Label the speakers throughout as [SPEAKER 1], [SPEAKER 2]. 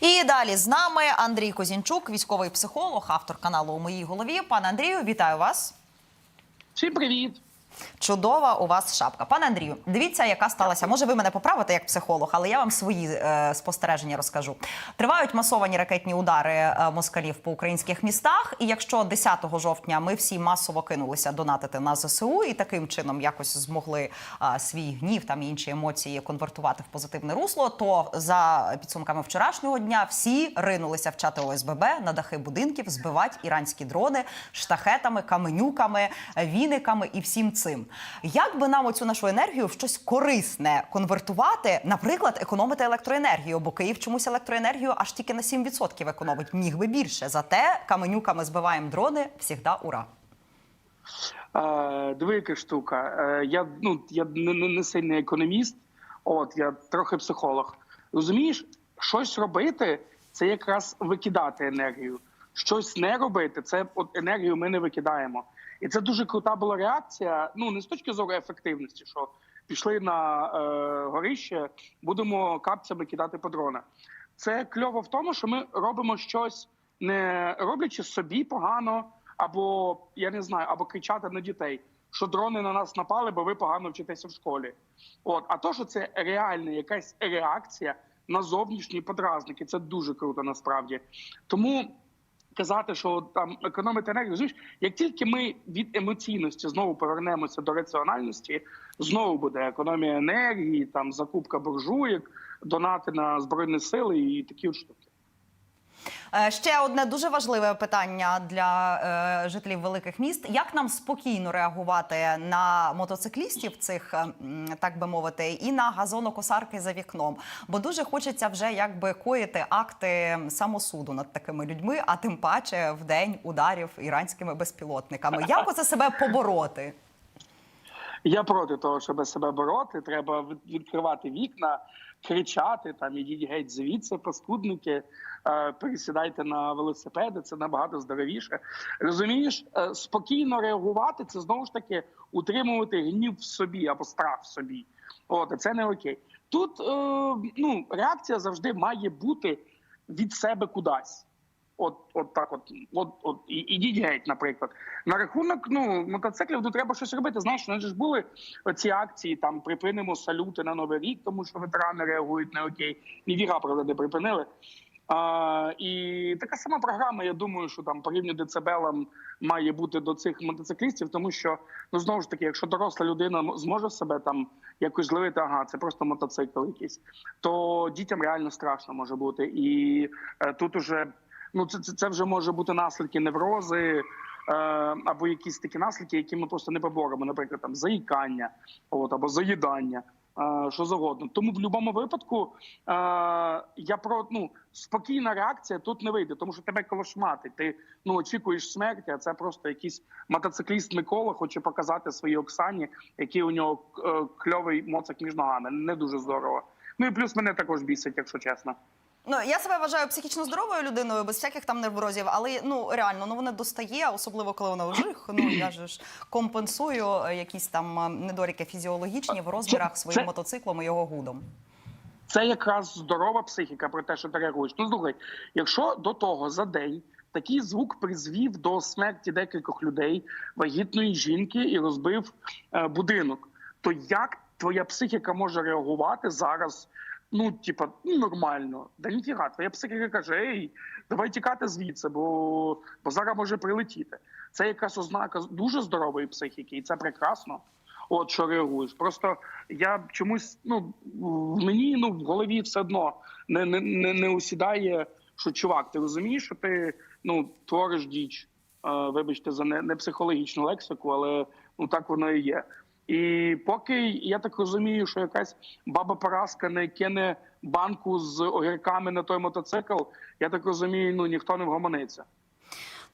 [SPEAKER 1] І далі з нами Андрій Козінчук, військовий психолог, автор каналу у моїй голові. Пане Андрію, вітаю вас.
[SPEAKER 2] Всім привіт!
[SPEAKER 1] Чудова у вас шапка. Пане Андрію, дивіться, яка сталася. Може, ви мене поправите як психолог, але я вам свої е, спостереження розкажу. Тривають масовані ракетні удари е, москалів по українських містах. І якщо 10 жовтня ми всі масово кинулися донатити на ЗСУ і таким чином якось змогли е, свій гнів там і інші емоції конвертувати в позитивне русло, то за підсумками вчорашнього дня всі ринулися в чати ОСББ на дахи будинків, збивати іранські дрони штахетами, каменюками, віниками і всім цим. Як би нам оцю нашу енергію в щось корисне конвертувати, наприклад, економити електроенергію, бо Київ чомусь електроенергію аж тільки на 7% економить, міг би більше. Зате каменюками збиваємо дрони, всігда ура.
[SPEAKER 2] Диви, яка штука. Е, я ну я не, не сильний економіст, от я трохи психолог. Розумієш, щось робити це якраз викидати енергію. Щось не робити, це от енергію ми не викидаємо. І це дуже крута була реакція. Ну не з точки зору ефективності, що пішли на е, горище, будемо капцями кидати по дронах. Це кльово в тому, що ми робимо щось, не роблячи собі погано, або я не знаю, або кричати на дітей, що дрони на нас напали, бо ви погано вчитеся в школі. От, а то, що це реальна якась реакція на зовнішні подразники, це дуже круто насправді. Тому казати, що там економити енергію, як тільки ми від емоційності знову повернемося до раціональності, знову буде економія енергії, там закупка буржуєк, донати на збройні сили і такі от штуки.
[SPEAKER 1] Е, Ще одне дуже важливе питання для е, жителів великих міст: як нам спокійно реагувати на мотоциклістів, цих е, так би мовити, і на газонокосарки за вікном? Бо дуже хочеться вже якби коїти акти самосуду над такими людьми, а тим паче в день ударів іранськими безпілотниками. Як оце себе побороти?
[SPEAKER 2] Я проти того, щоб себе бороти. Треба відкривати вікна, кричати там ідіть геть звідси, паскудники, е, пересідайте на велосипеди. Це набагато здоровіше. Розумієш, Е, спокійно реагувати це знову ж таки утримувати гнів в собі або страх в собі. От це не окей. Тут е, ну реакція завжди має бути від себе кудись. От, от так, от, от, от і ідіть геть, наприклад. На рахунок ну мотоциклів тут треба щось робити. Знаєш, ну, ж були ці акції, там припинимо салюти на новий рік, тому що ветерани реагують не окей. Ні віра, правда, не припинили. А, і така сама програма. Я думаю, що там по рівню децибелам має бути до цих мотоциклістів, тому що ну знову ж таки, якщо доросла людина зможе себе там якось зловити, ага, це просто мотоцикл якийсь, то дітям реально страшно може бути. І е, тут уже ну це, це, це вже може бути наслідки неврози. е, Або якісь такі наслідки, які ми просто не поборемо, наприклад, там заїкання, от або заїдання, е, що завгодно. Тому в будь-якому випадку е, я про ну спокійна реакція тут не вийде, тому що тебе колошматить. Ти ну очікуєш смерті, а це просто якийсь мотоцикліст Микола хоче показати своїй Оксані, який у нього кльовий моцик між ногами. Не дуже здорово. Ну і плюс мене також бісить, якщо чесно.
[SPEAKER 1] Ну я себе вважаю психічно здоровою людиною, без всяких там неврозів, але ну реально ну вона достає, особливо коли вона вжих. Ну я же ж компенсую е, якісь там е, недоліки фізіологічні в розмірах своїм мотоциклом і його гудом.
[SPEAKER 2] Це якраз здорова психіка про те, що ти реагуєш. Ну слухай, якщо до того за день такий звук призвів до смерті декількох людей, вагітної жінки і розбив е, будинок, то як твоя психіка може реагувати зараз? Ну, типа, ну нормально, да ніфіга, твоя психіка каже: Ей, давай тікати звідси, бо, бо зараз може прилетіти. Це якраз ознака дуже здорової психіки, і це прекрасно. От що реагуєш. Просто я чомусь ну мені ну в голові все одно не, не, не, не усідає, що чувак, ти розумієш, що ти ну твориш діч. Е, вибачте за не, не психологічну лексику, але ну так воно і є. І поки я так розумію, що якась баба Параска не кине банку з огірками на той мотоцикл, я так розумію, ну ніхто не вгомониться.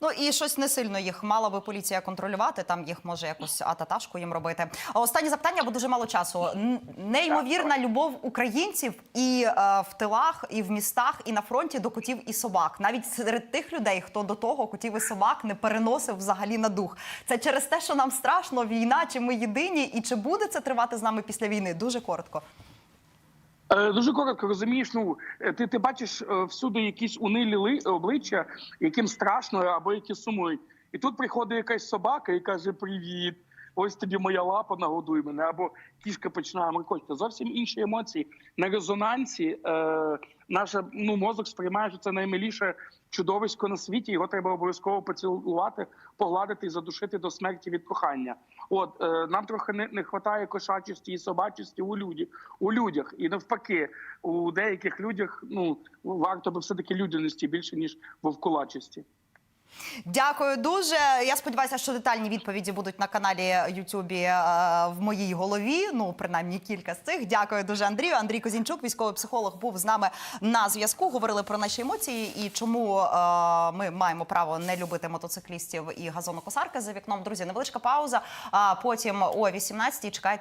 [SPEAKER 1] Ну і щось не сильно їх мала би поліція контролювати. Там їх може якось ататашку їм робити. Останнє запитання, бо дуже мало часу. Неймовірна любов українців і е, в тилах, і в містах, і на фронті до котів і собак. Навіть серед тих людей, хто до того котів і собак не переносив взагалі на дух. Це через те, що нам страшно війна, чи ми єдині, і чи буде це тривати з нами після війни? Дуже коротко.
[SPEAKER 2] Е, Дуже коротко розумієш. Ну е, ти, ти бачиш е, всюди якісь унилі ли- обличчя, яким страшно або які сумують. І тут приходить якась собака і каже: Привіт, ось тобі моя лапа, нагодуй мене. Або кішка починає моркотити. Зовсім інші емоції. На резонансі е, наша ну мозок сприймає, що це наймиліше чудовисько на світі. Його треба обов'язково поцілувати, погладити і задушити до смерті від кохання. От е, нам трохи не, не вистачає кошачості і собачості у люді, у людях, і навпаки, у деяких людях ну варто би все таки людяності більше ніж вовкулачості.
[SPEAKER 1] Дякую дуже. Я сподіваюся, що детальні відповіді будуть на каналі Ютубі е, в моїй голові. Ну, принаймні кілька з цих. Дякую дуже, Андрію. Андрій Козінчук, військовий психолог, був з нами на зв'язку. Говорили про наші емоції і чому е, ми маємо право не любити мотоциклістів і газонокосарки за вікном. Друзі, невеличка пауза. А потім о 18-й чекайте.